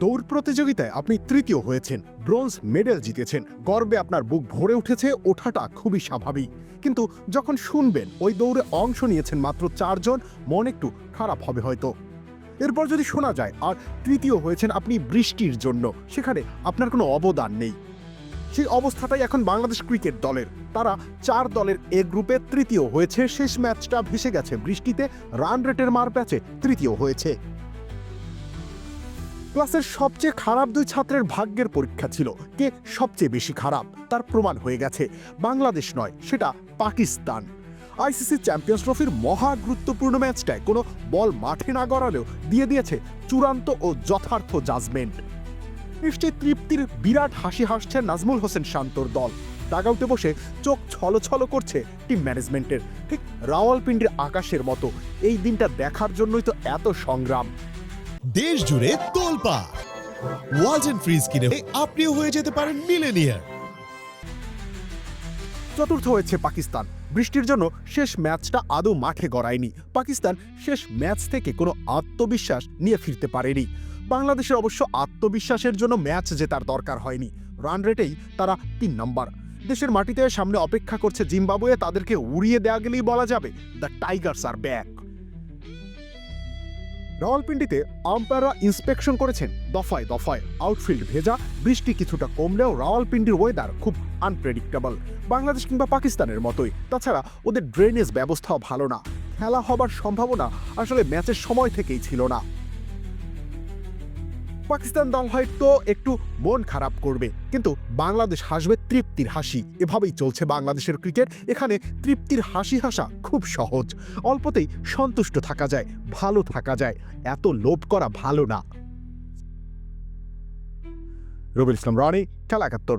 দৌড় প্রতিযোগিতায় আপনি তৃতীয় হয়েছেন। ব্রোঞ্জ মেডেল জিতেছেন। গর্বে আপনার বুক ভরে উঠেছে, ওঠাটা খুবই স্বাভাবিক। কিন্তু যখন শুনবেন, ওই দৌড়ে অংশ নিয়েছেন মাত্র চারজন মন একটু খারাপ হবে হয়তো। এরপর যদি শোনা যায়, আর তৃতীয় হয়েছেন আপনি বৃষ্টির জন্য, সেখানে আপনার কোনো অবদান নেই। সেই অবস্থাটাই এখন বাংলাদেশ ক্রিকেট দলের। তারা চার দলের এ গ্রুপে তৃতীয় হয়েছে, শেষ ম্যাচটা ভেসে গেছে বৃষ্টিতে, রান রেটের মার প্যাচে তৃতীয় হয়েছে। ক্লাসের সবচেয়ে খারাপ দুই ছাত্রের ভাগ্যের পরীক্ষা ছিল। কে সবচেয়ে বেশি খারাপ? তার প্রমাণ হয়ে গেছে। বাংলাদেশ নয়, সেটা পাকিস্তান। আইসিসি চ্যাম্পিয়ন্স ট্রফির মহা গুরুত্বপূর্ণ ম্যাচটায় কোনো বল মাঠে না গড়ালেও দিয়ে দিয়েছে চূড়ান্ত ও যথার্থ জাজমেন্ট। নিশ্চয়ই তৃপ্তির বিরাট হাসি হাসছে নাজমুল হোসেন শান্তর দল। ডাগআউটে বসে চোখ ছলছল করছে টিম ম্যানেজমেন্টের। ঠিক রাওয়ালপিন্ডির আকাশের মতো। এই দিনটা দেখার জন্যই তো এত সংগ্রাম। দেশ জুড়ে তোলপা ওয়ালটন ফ্রিজ কিনে আপনিও হয়ে যেতে পারেন মিলেনিয়ার চতুর্থ হয়েছে পাকিস্তান। বৃষ্টির জন্য শেষ ম্যাচটা আদৌ মাঠে গড়ায়নি। পাকিস্তান শেষ ম্যাচ থেকে কোনো আত্মবিশ্বাস নিয়ে ফিরতে পারেনি। বাংলাদেশের অবশ্য আত্মবিশ্বাসের জন্য ম্যাচ জেতার দরকার হয়নি। রান রেটেই তারা তিন নম্বর। দেশের মাটিতে সামনে অপেক্ষা করছে জিম্বাবুয়ে। তাদেরকে উড়িয়ে দেওয়া গেলেই বলা যাবে দ্য টাইগার্স আর ব্যাক রাওয়ালপিন্ডিতে আম্পায়াররা ইন্সপেকশন করেছেন। দফায় দফায় আউটফিল্ড ভেজা, বৃষ্টি কিছুটা কমলেও রাওয়ালপিন্ডির ওয়েদার খুব আনপ্রেডিক্টেবল বাংলাদেশ কিংবা পাকিস্তানের মতোই। তাছাড়া ওদের ড্রেনেজ ব্যবস্থাও ভালো না। খেলা হবার সম্ভাবনা আসলে ম্যাচের সময় থেকেই ছিল না। পাকিস্তান দল হয়তো একটু মন খারাপ করবে, কিন্তু বাংলাদেশ হাসবে তৃপ্তির হাসি। এভাবেই চলছে বাংলাদেশের ক্রিকেট। এখানে তৃপ্তির হাসি হাসা খুব সহজ। অল্পতেই সন্তুষ্ট থাকা যায়, ভালো থাকা যায়। এত লোভ করা ভালো না। রবিল ইসলাম, রনি, খেলা একাত্তর।